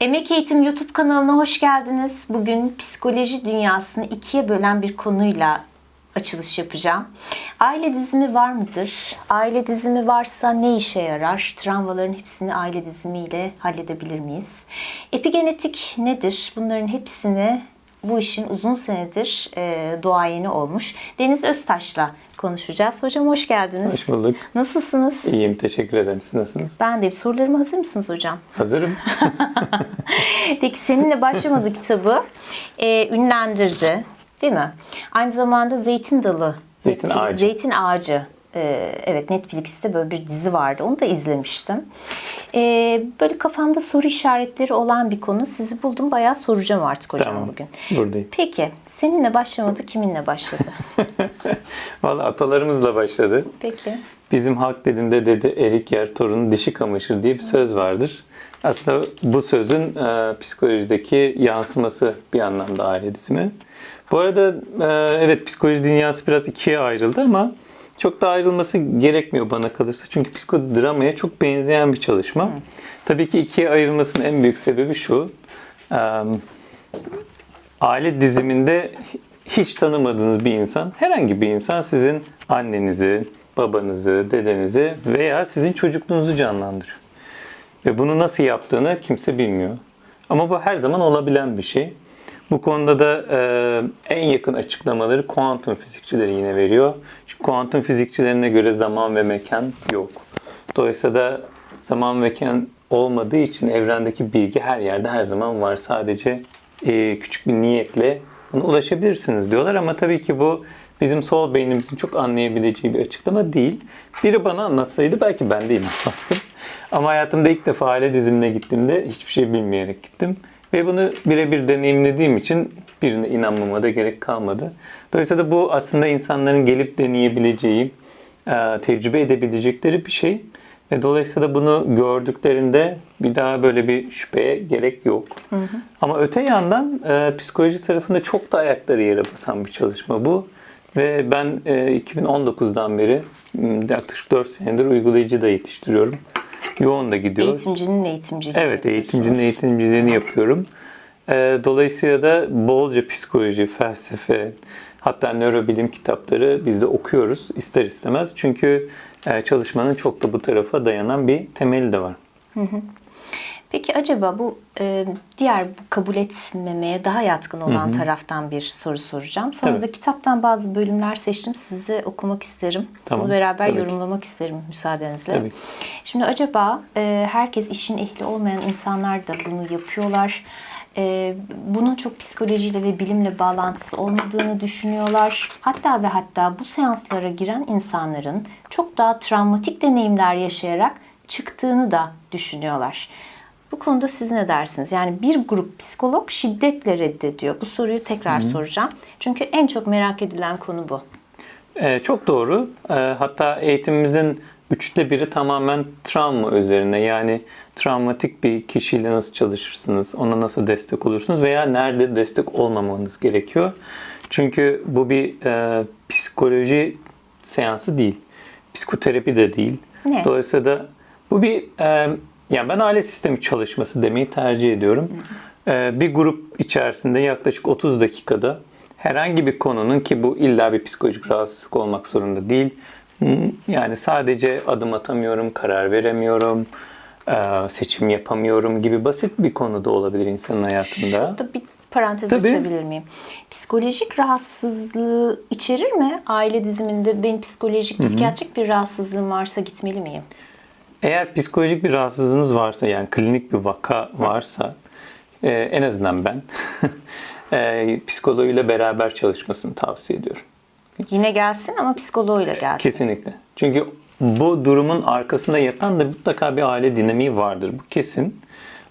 Emek Eğitim YouTube kanalına hoş geldiniz. Bugün psikoloji dünyasını ikiye bölen bir konuyla açılış yapacağım. Aile dizimi var mıdır? Aile dizimi varsa ne işe yarar? Travmaların hepsini aile dizimiyle halledebilir miyiz? Epigenetik nedir? Bunların hepsini bu işin uzun senedir e, doğayeni olmuş Deniz Öztaş'la konuşacağız. Hocam hoş geldiniz. Hoş bulduk. Nasılsınız? İyiyim, teşekkür ederim. Siz nasılsınız? Ben de sorularıma hazır mısınız hocam? Hazırım. Peki seninle başlamadı kitabı e, ünlendirdi değil mi? Aynı zamanda Zeytin Dalı, Zeytin Netflix- Ağacı. Zeytin Ağacı. E, evet Netflix'te böyle bir dizi vardı. Onu da izlemiştim. E, böyle kafamda soru işaretleri olan bir konu. Sizi buldum. Bayağı soracağım artık hocam Tamam. bugün. Buradayım. Peki seninle başlamadı kiminle başladı? Valla atalarımızla başladı. Peki. Bizim halk dilinde dedi erik yer torunu dişi kamaşır diye bir söz vardır. Aslında bu sözün e, psikolojideki yansıması bir anlamda aile dizimi. Bu arada e, evet psikoloji dünyası biraz ikiye ayrıldı ama çok da ayrılması gerekmiyor bana kalırsa. Çünkü psikodramaya çok benzeyen bir çalışma. Tabii ki ikiye ayrılmasının en büyük sebebi şu. E, aile diziminde hiç tanımadığınız bir insan, herhangi bir insan sizin annenizi, babanızı, dedenizi veya sizin çocukluğunuzu canlandırıyor. Ve bunu nasıl yaptığını kimse bilmiyor. Ama bu her zaman olabilen bir şey. Bu konuda da e, en yakın açıklamaları kuantum fizikçileri yine veriyor. Çünkü kuantum fizikçilerine göre zaman ve mekan yok. Dolayısıyla da zaman ve mekan olmadığı için evrendeki bilgi her yerde her zaman var. Sadece e, küçük bir niyetle buna ulaşabilirsiniz diyorlar ama tabii ki bu bizim sol beynimizin çok anlayabileceği bir açıklama değil. Biri bana anlatsaydı belki ben de inanmazdım. Ama hayatımda ilk defa aile dizimine gittiğimde hiçbir şey bilmeyerek gittim. Ve bunu birebir deneyimlediğim için birine inanmama da gerek kalmadı. Dolayısıyla bu aslında insanların gelip deneyebileceği, e, tecrübe edebilecekleri bir şey. Ve dolayısıyla bunu gördüklerinde bir daha böyle bir şüpheye gerek yok. Ama öte yandan e, psikoloji tarafında çok da ayakları yere basan bir çalışma bu. Ve ben e, 2019'dan beri yaklaşık 4 senedir uygulayıcı da yetiştiriyorum. Yoğun da gidiyor. Eğitimcinin eğitimciliği. Evet, eğitimcinin eğitimciliğini yapıyorum. Ee, Dolayısıyla da bolca psikoloji, felsefe, hatta nörobilim kitapları biz de okuyoruz ister istemez. Çünkü e, çalışmanın çok da bu tarafa dayanan bir temeli de var. Peki acaba bu e, diğer bu kabul etmemeye daha yatkın olan taraftan bir soru soracağım. Sonra Tabii. da kitaptan bazı bölümler seçtim. Size okumak isterim. Tamam, Bunu beraber tabii ki. yorumlamak isterim müsaadenizle. Tabii. Şimdi acaba e, herkes işin ehli olmayan insanlar da bunu yapıyorlar. E, bunun çok psikolojiyle ve bilimle bağlantısı olmadığını düşünüyorlar. Hatta ve hatta bu seanslara giren insanların çok daha travmatik deneyimler yaşayarak çıktığını da düşünüyorlar. Bu konuda siz ne dersiniz? Yani bir grup psikolog şiddetle reddediyor. Bu soruyu tekrar soracağım. Çünkü en çok merak edilen konu bu. Ee, çok doğru. Ee, hatta eğitimimizin üçte biri tamamen travma üzerine. Yani travmatik bir kişiyle nasıl çalışırsınız, ona nasıl destek olursunuz veya nerede destek olmamanız gerekiyor. Çünkü bu bir e, psikoloji seansı değil. Psikoterapi de değil. Ne? Dolayısıyla da bu bir e, yani ben aile sistemi çalışması demeyi tercih ediyorum. E, bir grup içerisinde yaklaşık 30 dakikada herhangi bir konunun ki bu illa bir psikolojik rahatsızlık olmak zorunda değil. Yani sadece adım atamıyorum, karar veremiyorum, e, seçim yapamıyorum gibi basit bir konu da olabilir insanın hayatında. Şurada bir parantez Tabii. açabilir miyim? Psikolojik rahatsızlığı içerir mi? Aile diziminde benim psikolojik, psikiyatrik bir rahatsızlığım varsa gitmeli miyim? Eğer psikolojik bir rahatsızlığınız varsa yani klinik bir vaka varsa e, en azından ben e, psikoloğuyla beraber çalışmasını tavsiye ediyorum. Yine gelsin ama psikoloğuyla gelsin. Kesinlikle. Çünkü bu durumun arkasında yatan da mutlaka bir aile dinamiği vardır. Bu kesin.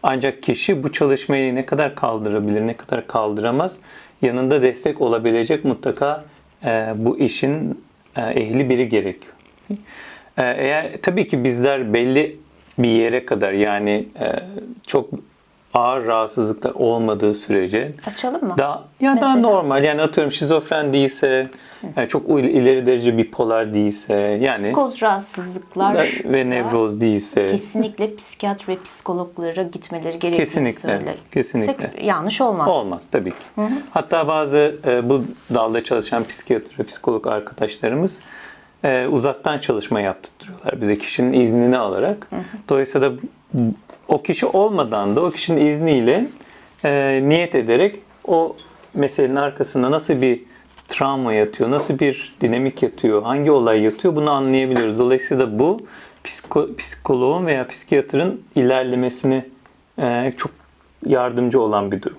Ancak kişi bu çalışmayı ne kadar kaldırabilir, ne kadar kaldıramaz yanında destek olabilecek mutlaka e, bu işin e, ehli biri gerekiyor. E, eğer tabii ki bizler belli bir yere kadar yani e, çok ağır rahatsızlıklar olmadığı sürece Açalım mı? daha ya daha Mesela? normal yani atıyorum şizofren değilse yani çok il- ileri derece bipolar değilse yani Psikoz rahatsızlıklar ve nevroz değilse kesinlikle psikiyatr ve psikologlara gitmeleri gerektiğini Kesinlikle, söyler. kesinlikle. yanlış olmaz. Olmaz tabii ki. Hatta bazı e, bu dalda çalışan psikiyatr ve psikolog arkadaşlarımız e, uzaktan çalışma yaptırıyorlar bize kişinin iznini alarak. Dolayısıyla da o kişi olmadan da o kişinin izniyle e, niyet ederek o meselenin arkasında nasıl bir travma yatıyor, nasıl bir dinamik yatıyor, hangi olay yatıyor bunu anlayabiliyoruz. Dolayısıyla bu psiko, psikoloğun veya psikiyatrın ilerlemesini e, çok yardımcı olan bir durum.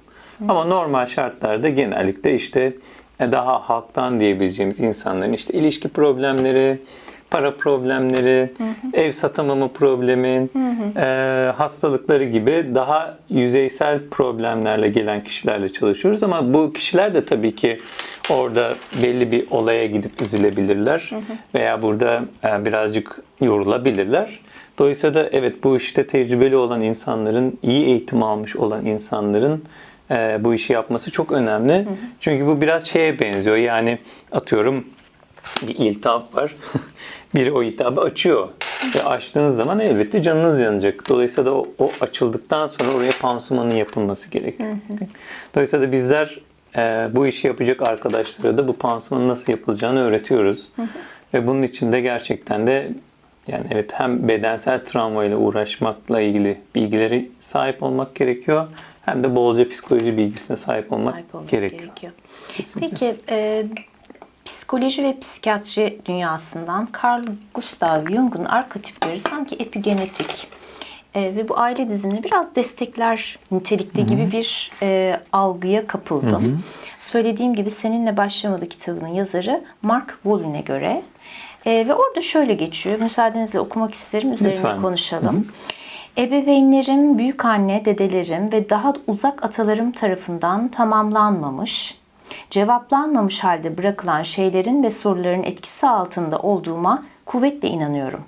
Ama normal şartlarda genellikle işte daha halktan diyebileceğimiz insanların işte ilişki problemleri, para problemleri, ev satamama problemi, e, hastalıkları gibi daha yüzeysel problemlerle gelen kişilerle çalışıyoruz. Ama bu kişiler de tabii ki orada belli bir olaya gidip üzülebilirler veya burada e, birazcık yorulabilirler. Dolayısıyla da evet bu işte tecrübeli olan insanların, iyi eğitim almış olan insanların e, bu işi yapması çok önemli. Çünkü bu biraz şeye benziyor. Yani atıyorum bir iltihap var. Biri o iltihabı açıyor. Ve açtığınız zaman elbette canınız yanacak. Dolayısıyla da o, o açıldıktan sonra oraya pansumanın yapılması gerekiyor. Dolayısıyla da bizler e, bu işi yapacak arkadaşlara da bu pansumanın nasıl yapılacağını öğretiyoruz. Ve bunun için de gerçekten de yani evet hem bedensel travmayla uğraşmakla ilgili bilgileri sahip olmak gerekiyor. Hem de bolca psikoloji bilgisine sahip olmak, Sahip olmak gerekiyor. gerekiyor. Kesinlikle. Peki e, psikoloji ve psikiyatri dünyasından Carl Gustav Jung'un arketipleri sanki epigenetik e, ve bu aile dizimini biraz destekler nitelikte gibi bir e, algıya kapıldım. Söylediğim gibi Seninle Başlamadı kitabının yazarı Mark Wolyn'e göre e, ve orada şöyle geçiyor. Müsaadenizle okumak isterim. Üzerine Lütfen. konuşalım. Ebeveynlerim, büyük anne, dedelerim ve daha uzak atalarım tarafından tamamlanmamış, cevaplanmamış halde bırakılan şeylerin ve soruların etkisi altında olduğuma kuvvetle inanıyorum.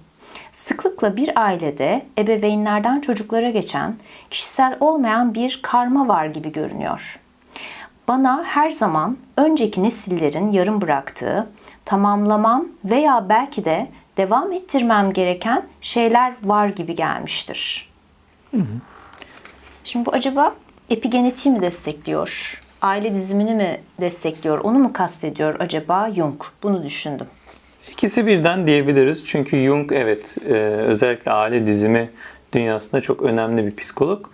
Sıklıkla bir ailede ebeveynlerden çocuklara geçen kişisel olmayan bir karma var gibi görünüyor. Bana her zaman önceki nesillerin yarım bıraktığı, tamamlamam veya belki de devam ettirmem gereken şeyler var gibi gelmiştir. Şimdi bu acaba epigenetiği mi destekliyor? Aile dizimini mi destekliyor? Onu mu kastediyor acaba Jung? Bunu düşündüm. İkisi birden diyebiliriz. Çünkü Jung evet e, özellikle aile dizimi dünyasında çok önemli bir psikolog.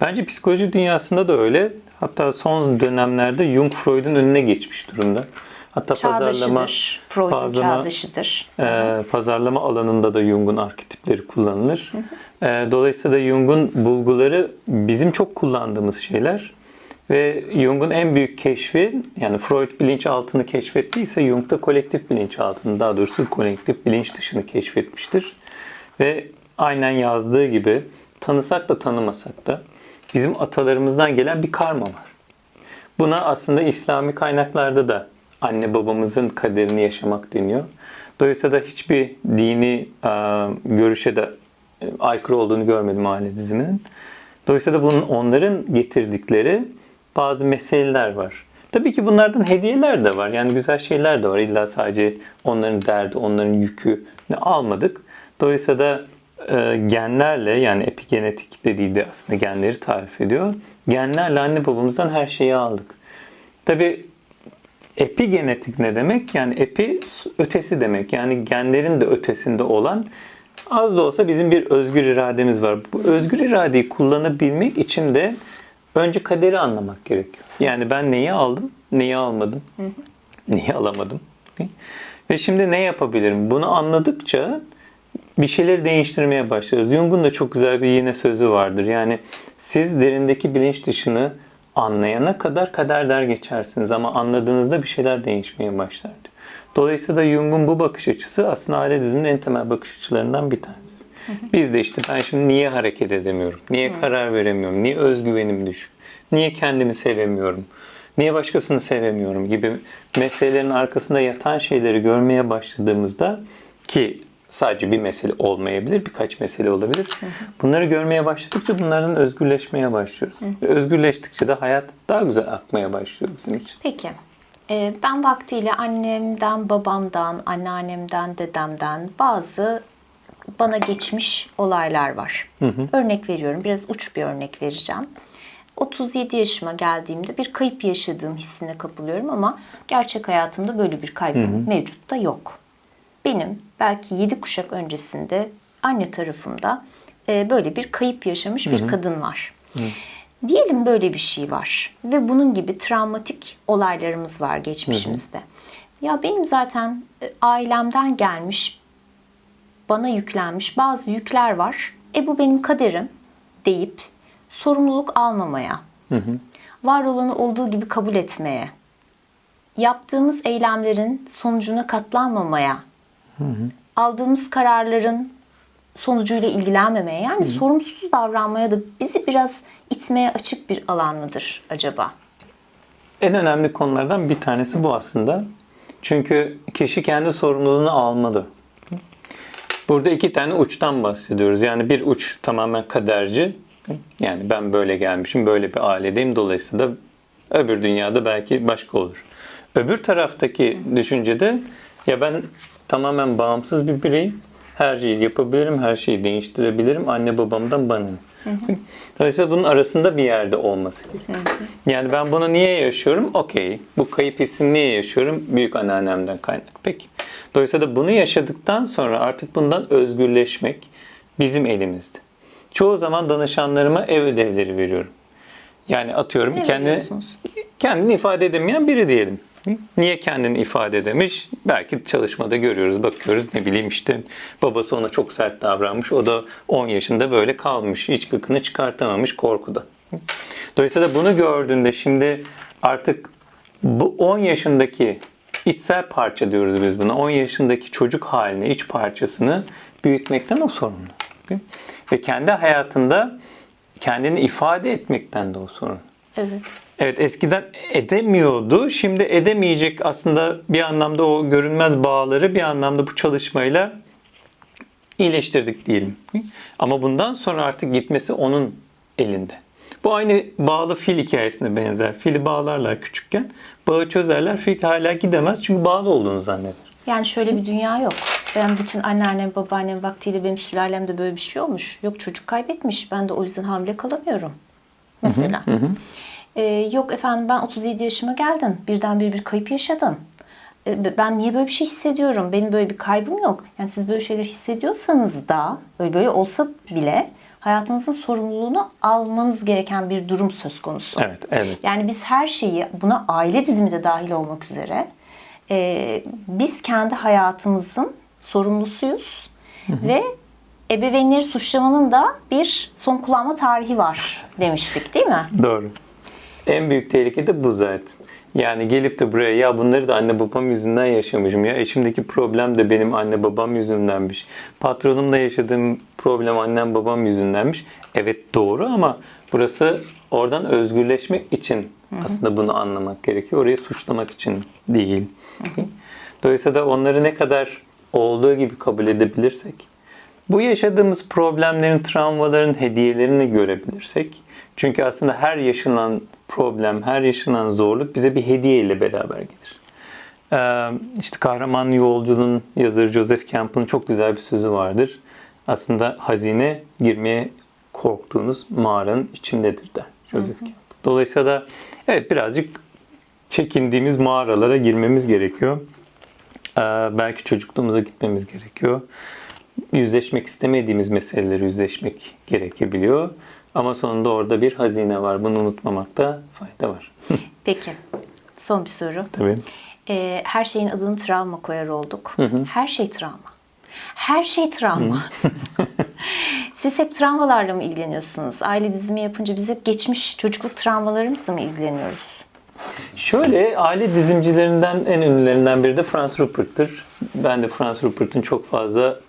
Bence psikoloji dünyasında da öyle. Hatta son dönemlerde Jung Freud'un önüne geçmiş durumda. Hatta pazarlama. Freud'un pazarlama, çağdaşıdır. e, pazarlama alanında da Jung'un arketipleri kullanılır. E, dolayısıyla da Jung'un bulguları bizim çok kullandığımız şeyler. Ve Jung'un en büyük keşfi, yani Freud bilinçaltını keşfettiyse Jung da kolektif bilinçaltını, daha doğrusu kolektif bilinç dışını keşfetmiştir. Ve aynen yazdığı gibi tanısak da tanımasak da bizim atalarımızdan gelen bir karma var. Buna aslında İslami kaynaklarda da anne babamızın kaderini yaşamak deniyor. Dolayısıyla da hiçbir dini e, görüşe de e, aykırı olduğunu görmedim aile diziminin. Dolayısıyla da bunun onların getirdikleri bazı meseleler var. Tabii ki bunlardan hediyeler de var. Yani güzel şeyler de var. İlla sadece onların derdi, onların yükü almadık. Dolayısıyla da e, genlerle yani epigenetik dediği de aslında genleri tarif ediyor. Genlerle anne babamızdan her şeyi aldık. Tabii epigenetik ne demek? Yani epi ötesi demek. Yani genlerin de ötesinde olan az da olsa bizim bir özgür irademiz var. Bu özgür iradeyi kullanabilmek için de önce kaderi anlamak gerekiyor. Yani ben neyi aldım, neyi almadım, neyi alamadım. Ve şimdi ne yapabilirim? Bunu anladıkça bir şeyleri değiştirmeye başlarız. Jung'un da çok güzel bir yine sözü vardır. Yani siz derindeki bilinç dışını anlayana kadar kader der geçersiniz ama anladığınızda bir şeyler değişmeye başlar. Dolayısıyla Jung'un bu bakış açısı aslında aile diziminin en temel bakış açılarından bir tanesi. Biz de işte ben şimdi niye hareket edemiyorum? Niye karar veremiyorum? Niye özgüvenim düşük? Niye kendimi sevemiyorum? Niye başkasını sevemiyorum gibi meselelerin arkasında yatan şeyleri görmeye başladığımızda ki sadece bir mesele olmayabilir, birkaç mesele olabilir. Bunları görmeye başladıkça bunlardan özgürleşmeye başlıyoruz. Ve özgürleştikçe de hayat daha güzel akmaya başlıyor bizim için. Peki. Ee, ben vaktiyle annemden, babamdan, anneannemden, dedemden bazı bana geçmiş olaylar var. Örnek veriyorum. Biraz uç bir örnek vereceğim. 37 yaşıma geldiğimde bir kayıp yaşadığım hissine kapılıyorum ama gerçek hayatımda böyle bir kaybım mevcut da yok. Benim belki 7 kuşak öncesinde anne tarafımda e, böyle bir kayıp yaşamış bir kadın var. Diyelim böyle bir şey var ve bunun gibi travmatik olaylarımız var geçmişimizde. Ya benim zaten e, ailemden gelmiş, bana yüklenmiş bazı yükler var. E bu benim kaderim deyip sorumluluk almamaya, var olanı olduğu gibi kabul etmeye, yaptığımız eylemlerin sonucuna katlanmamaya, aldığımız kararların sonucuyla ilgilenmemeye yani sorumsuz davranmaya da bizi biraz itmeye açık bir alan mıdır acaba? En önemli konulardan bir tanesi bu aslında. Çünkü kişi kendi sorumluluğunu almalı. Burada iki tane uçtan bahsediyoruz. Yani bir uç tamamen kaderci. Yani ben böyle gelmişim, böyle bir ailedeyim. Dolayısıyla öbür dünyada belki başka olur. Öbür taraftaki düşüncede ya ben tamamen bağımsız bir bireyim. Her şeyi yapabilirim, her şeyi değiştirebilirim. Anne babamdan bana. Dolayısıyla bunun arasında bir yerde olması gerekiyor. Yani ben bunu niye yaşıyorum? Okey. Bu kayıp hissini niye yaşıyorum? Büyük anneannemden kaynak. Peki. Dolayısıyla bunu yaşadıktan sonra artık bundan özgürleşmek bizim elimizde. Çoğu zaman danışanlarıma ev ödevleri veriyorum. Yani atıyorum Ne kendi kendini ifade edemeyen biri diyelim. Niye kendini ifade edemiş? Belki çalışmada görüyoruz, bakıyoruz. Ne bileyim işte babası ona çok sert davranmış. O da 10 yaşında böyle kalmış. Hiç gıkını çıkartamamış korkuda. Dolayısıyla bunu gördüğünde şimdi artık bu 10 yaşındaki içsel parça diyoruz biz buna. 10 yaşındaki çocuk halini, iç parçasını büyütmekten o sorumlu. Ve kendi hayatında kendini ifade etmekten de o sorumlu. Evet. Evet eskiden edemiyordu. Şimdi edemeyecek aslında bir anlamda o görünmez bağları bir anlamda bu çalışmayla iyileştirdik diyelim. Ama bundan sonra artık gitmesi onun elinde. Bu aynı bağlı fil hikayesine benzer. Fili bağlarlar küçükken. Bağı çözerler. Fil hala gidemez çünkü bağlı olduğunu zanneder. Yani şöyle bir dünya yok. Ben bütün anneannem, babaannem vaktiyle benim sülalemde böyle bir şey olmuş. Yok çocuk kaybetmiş. Ben de o yüzden hamile kalamıyorum. Mesela. Ee, yok efendim ben 37 yaşıma geldim. Birdenbire bir kayıp yaşadım. Ee, ben niye böyle bir şey hissediyorum? Benim böyle bir kaybım yok. Yani siz böyle şeyler hissediyorsanız da böyle, böyle olsa bile hayatınızın sorumluluğunu almanız gereken bir durum söz konusu. Evet, evet. Yani biz her şeyi buna aile dizimi de dahil olmak üzere e, biz kendi hayatımızın sorumlusuyuz ve ebeveynleri suçlamanın da bir son kullanma tarihi var demiştik değil mi? Doğru. En büyük tehlike de bu zaten. Yani gelip de buraya ya bunları da anne babam yüzünden yaşamışım. Ya eşimdeki problem de benim anne babam yüzündenmiş. Patronumla yaşadığım problem annem babam yüzündenmiş. Evet doğru ama burası oradan özgürleşmek için aslında bunu anlamak gerekiyor. Orayı suçlamak için değil. Dolayısıyla da onları ne kadar olduğu gibi kabul edebilirsek, bu yaşadığımız problemlerin, travmaların hediyelerini görebilirsek, çünkü aslında her yaşanan problem, her yaşanan zorluk bize bir hediye ile beraber gelir. Ee, işte Kahraman Yolculuğun yazarı Joseph Campbell'ın çok güzel bir sözü vardır. Aslında hazine girmeye korktuğunuz mağaranın içindedir der Joseph Campbell. Dolayısıyla da evet birazcık çekindiğimiz mağaralara girmemiz gerekiyor. Ee, belki çocukluğumuza gitmemiz gerekiyor. Yüzleşmek istemediğimiz meseleleri yüzleşmek gerekebiliyor. Ama sonunda orada bir hazine var. Bunu unutmamakta fayda var. Peki son bir soru. Tabii. E, her şeyin adını travma koyar olduk. Her şey travma. Her şey travma. Siz hep travmalarla mı ilgileniyorsunuz? Aile dizimi yapınca biz hep geçmiş çocukluk travmalarımızla mı ilgileniyoruz? Şöyle aile dizimcilerinden en ünlülerinden biri de Franz Rupert'tır. Ben de Franz Rupert'ın çok fazla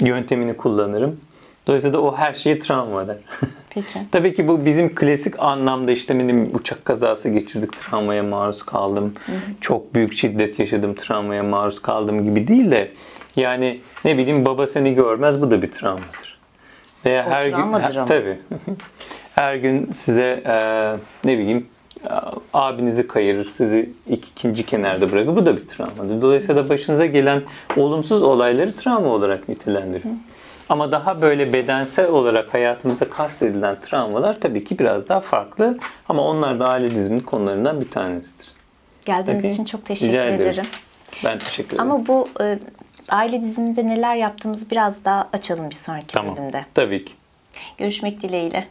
yöntemini kullanırım. Dolayısıyla da o her şeyi travma der. Peki. Tabii ki bu bizim klasik anlamda işte benim uçak kazası geçirdik, travmaya maruz kaldım. Çok büyük şiddet yaşadım, travmaya maruz kaldım gibi değil de yani ne bileyim baba seni görmez bu da bir travmadır. Veya O her gün her- tabii. her gün size e, ne bileyim abinizi kayırır, sizi iki, ikinci kenarda bırakır. Bu da bir travmadır. Dolayısıyla başınıza gelen olumsuz olayları travma olarak nitelendiriyor. Ama daha böyle bedensel olarak hayatımızda kastedilen travmalar tabii ki biraz daha farklı. Ama onlar da aile dizimi konularından bir tanesidir. Geldiğiniz Peki. için çok teşekkür Rica ederim. ederim. Ben teşekkür ederim. Ama bu e, aile diziminde neler yaptığımızı biraz daha açalım bir sonraki tamam. bölümde. Tabii ki. Görüşmek dileğiyle.